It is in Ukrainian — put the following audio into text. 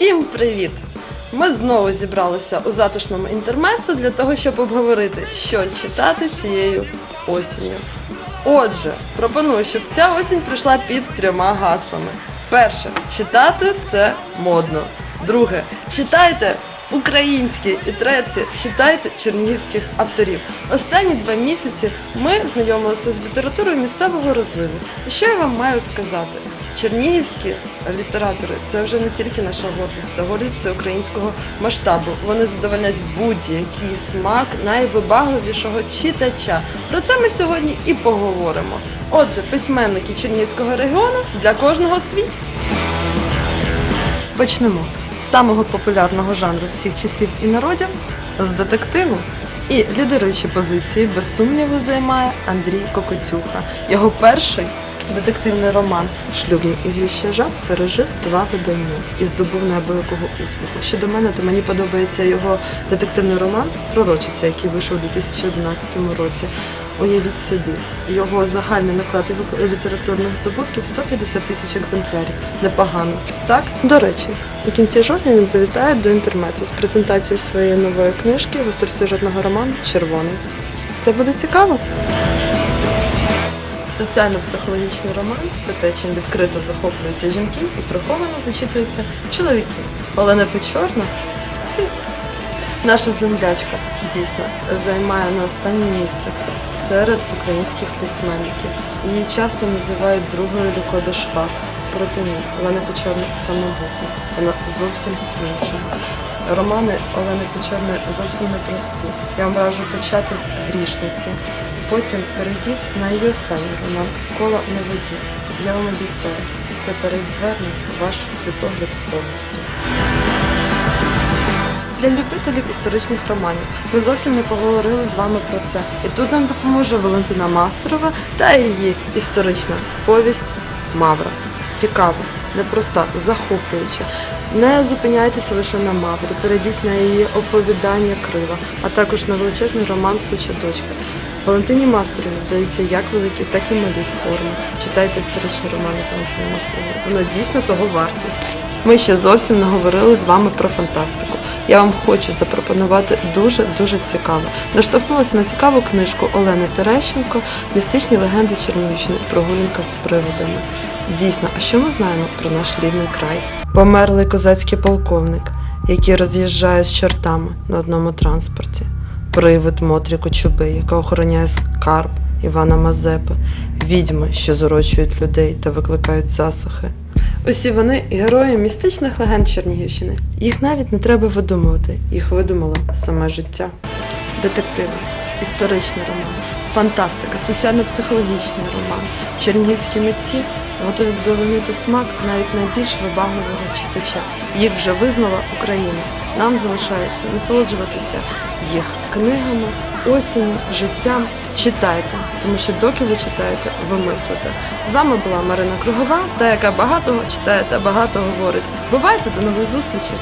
Усім привіт! Ми знову зібралися у затишному інтермецу для того, щоб обговорити, що читати цією осінню. Отже, пропоную, щоб ця осінь прийшла під трьома гаслами. Перше, читати це модно. Друге, читайте українські. І третє, читайте чернігівських авторів. Останні два місяці ми знайомилися з літературою місцевого розливу. І що я вам маю сказати? Чернігівські літератори це вже не тільки наша гордість, це гордість всеукраїнського масштабу. Вони задовольнять будь-який смак найвибагливішого читача. Про це ми сьогодні і поговоримо. Отже, письменники Чернігівського регіону для кожного свій. Почнемо з самого популярного жанру всіх часів і народів з детективу. І лідируючі позиції, без сумніву, займає Андрій Кокотюха. Його перший детективний роман Шлюбний і жад пережив два видання і здобув неабиякого успіху. Щодо мене, то мені подобається його детективний роман Пророчиця, який вийшов у 2011 році. Уявіть собі, його загальний наклад літературних здобутків 150 тисяч екземплярів. Непогано. Так, до речі, у кінці жовтня він завітає до інтермецу з презентацією своєї нової книжки гостросюжетного роману Червоний. Це буде цікаво. Соціально-психологічний роман це те, чим відкрито захоплюються жінки і приховано зачитуються чоловіки. Олена Печорна Наша землячка дійсно займає на останнє місце серед українських письменників. Її часто називають другою Лікодо Шваб. Проте ні, Олена Печорна самобутня. Вона зовсім інша. Романи Олени Печорної зовсім непрості. Я вам раджу почати з грішниці. Потім перейдіть на її останній роман Кола на воді. Я вам обіцяю, це переверне ваш світогляд повністю. Для любителів історичних романів ми зовсім не поговорили з вами про це. І тут нам допоможе Валентина Мастерова та її історична повість Мавра. Цікава, непроста, захоплююча. Не зупиняйтеся лише на Маврі, перейдіть на її оповідання крива, а також на величезний роман Суча дочка. Валентині Мастерові вдаються як великі, так і малі форми. Читайте історичні романи Валентини Мастерової. Воно дійсно того варті. Ми ще зовсім не говорили з вами про фантастику. Я вам хочу запропонувати дуже дуже цікаво. Наштовхнулася на цікаву книжку Олени Терещенко Містичні легенди Чернігівщини. Прогулянка з приводами. Дійсно, а що ми знаємо про наш рідний край? Померлий козацький полковник, який роз'їжджає з чортами на одному транспорті. Привид Мотрі Кочуби, яка охороняє скарб Івана Мазепи, відьми, що зорочують людей та викликають засухи. Усі вони герої містичних легенд Чернігівщини. Їх навіть не треба видумувати, їх видумало саме життя. Детективи, історичний роман, фантастика, соціально-психологічний роман, чернігівські митці готові здовольнити смак навіть найбільш вибагливого читача. Їх вже визнала Україна. Нам залишається насолоджуватися їх книгами, осінь, життям. Читайте, тому що доки ви читаєте, ви мислите. З вами була Марина Кругова, та яка багато читає та багато говорить. Бувайте до нових зустрічей!